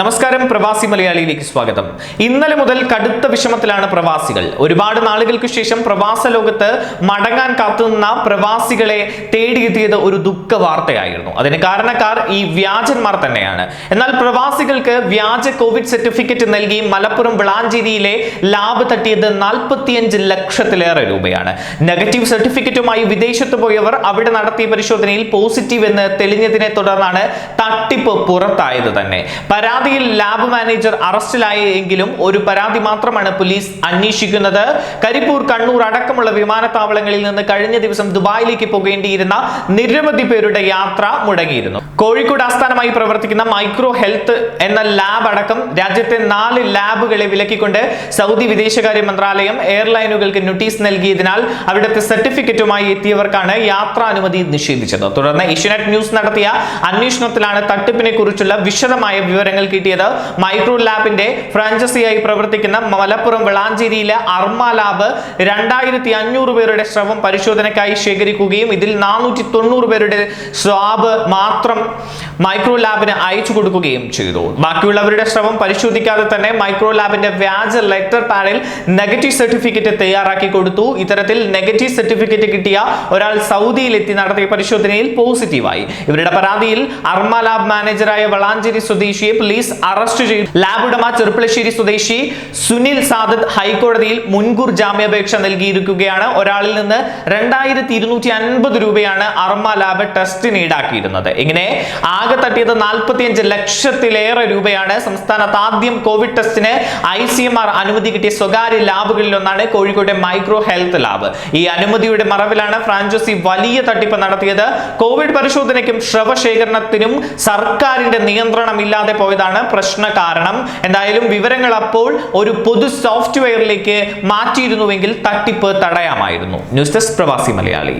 നമസ്കാരം പ്രവാസി മലയാളിയിലേക്ക് സ്വാഗതം. ഇന്നലെ മുതൽ കടുത്ത വിഷമത്തിലാണ് പ്രവാസികൾ. ഒരുപാട് നാളുകൾക്ക് ശേഷം പ്രവാസ ലോകത്ത് മടങ്ങാൻ കാത്തുനിന്ന പ്രവാസികളെ തേടിയെത്തിയത് ഒരു ദുഃഖ വാർത്തയായിരുന്നു. അതിന് കാരണക്കാർ ഈ വ്യാജന്മാർ തന്നെയാണ്. എന്നാൽ പ്രവാസികൾക്ക് വ്യാജ കോവിഡ് സർട്ടിഫിക്കറ്റ് നൽകി മലപ്പുറം വിളാഞ്ചേരിയിലെ ലാബ് തട്ടിയത് നാൽപ്പത്തിയഞ്ച് ലക്ഷത്തിലേറെ രൂപയാണ്. നെഗറ്റീവ് സർട്ടിഫിക്കറ്റുമായി വിദേശത്ത് പോയവർ അവിടെ നടത്തിയ പരിശോധനയിൽ പോസിറ്റീവ് എന്ന് തെളിഞ്ഞതിനെ തുടർന്നാണ് തട്ടിപ്പ് പുറത്തായത് തന്നെ. പരാതിയിൽ ലാബ് മാനേജർ അറസ്റ്റിലായ എങ്കിലും ഒരു പരാതി മാത്രമാണ് പോലീസ് അന്വേഷിക്കുന്നത്. കരിപ്പൂർ കണ്ണൂർ അടക്കമുള്ള വിമാനത്താവളങ്ങളിൽ നിന്ന് കഴിഞ്ഞ ദിവസം ദുബായിലേക്ക് പോകേണ്ടിയിരുന്ന നിരവധി പേരുടെ യാത്ര മുടങ്ങിയിരുന്നു. കോഴിക്കോട് ആസ്ഥാനമായി പ്രവർത്തിക്കുന്ന മൈക്രോ ഹെൽത്ത് എന്ന ലാബ് അടക്കം രാജ്യത്തെ നാല് ലാബുകളെ വിലക്കിക്കൊണ്ട് സൗദി വിദേശകാര്യ മന്ത്രാലയം എയർലൈനുകൾക്ക് നോട്ടീസ് നൽകിയതിനാൽ അവിടുത്തെ സർട്ടിഫിക്കറ്റുമായി എത്തിയവർക്കാണ് യാത്രാനുമതി നിഷേധിച്ചത്. തുടർന്ന് ഏഷ്യനെറ്റ് ന്യൂസ് നടത്തിയ അന്വേഷണത്തിലാണ് തട്ടിപ്പിനെ കുറിച്ചുള്ള വിശദമായ വിവരങ്ങൾ കിട്ടിയത് മൈക്രോ ലാബിന്റെ ഫ്രാഞ്ചൈസിയായി പ്രവർത്തിക്കുന്ന മലപ്പുറം വിളാഞ്ചേരിയിലെ അർമ ലാബ് രണ്ടായിരത്തി അഞ്ഞൂറ് പേരുടെ സ്രവം പരിശോധനയ്ക്കായി ശേഖരിക്കുകയും ഇതിൽ നാനൂറ്റി തൊണ്ണൂറ് പേരുടെ സ്വാബ് മാത്രം മൈക്രോ ലാബിന് അയച്ചു കൊടുക്കുകയും ചെയ്തു. ബാക്കിയുള്ളവരുടെ സ്രവം പരിശോധിക്കാതെ തന്നെ മൈക്രോ ലാബിന്റെ വ്യാജ ലെറ്റർ പാഡിൽ നെഗറ്റീവ് സർട്ടിഫിക്കറ്റ് തയ്യാറാക്കി കൊടുത്തു. ഇത്തരത്തിൽ നെഗറ്റീവ് സർട്ടിഫിക്കറ്റ് കിട്ടിയ ഒരാൾ സൗദിയിൽ എത്തി നടത്തിയ പരിശോധനയിൽ പോസിറ്റീവായി. ഇവരുടെ പരാതിയിൽ അർമ ലാബ് മാനേജറായ വളാഞ്ചേരി സ്വദേശിയെ പോലീസ് അറസ്റ്റ് ചെയ്തു. ലാബുടമ ചെറുപ്പളശ്ശേരി സ്വദേശി സുനിൽ സാദത്ത് ഹൈക്കോടതിയിൽ മുൻകൂർ ജാമ്യാപേക്ഷ നൽകിയിരിക്കുകയാണ്. ഒരാളിൽ നിന്ന് രണ്ടായിരത്തി ഇരുന്നൂറ്റി അൻപത് രൂപയാണ് അർമ്മ ലാബ് ടെസ്റ്റിന് ഈടാക്കിയിരുന്നത്. ഇങ്ങനെ ആകെ തട്ടിയത് നാൽപ്പത്തിയഞ്ച് ലക്ഷത്തിലേറെ രൂപയാണ്. സംസ്ഥാനത്ത് ആദ്യം കോവിഡ് ടെസ്റ്റിന് ഐ സി എം ആർ അനുമതി കിട്ടിയ സ്വകാര്യ ലാബുകളിൽ ഒന്നാണ് കോഴിക്കോട്ടെ മൈക്രോ ഹെൽത്ത് ലാബ്. ഈ അനുമതിയുടെ മറവിലാണ് ഫ്രാഞ്ചൈസി വലിയ തട്ടിപ്പ് നടത്തിയത്. കോവിഡ് പരിശോധനയ്ക്കും ശ്രവശേഖരണത്തിനും സർക്കാരിന്റെ നിയന്ത്രണം ഇല്ലാതെ പോയതാണ് പ്രശ്ന കാരണം? എന്തായാലും വിവരങ്ങൾ അപ്പോൾ ഒരു പൊതു സോഫ്റ്റ്വെയറിലേക്ക് മാറ്റിയിരുന്നുവെങ്കിൽ തട്ടിപ്പ് തടയാമായിരുന്നു. ന്യൂസ് ഡെസ്ക് പ്രവാസി മലയാളി.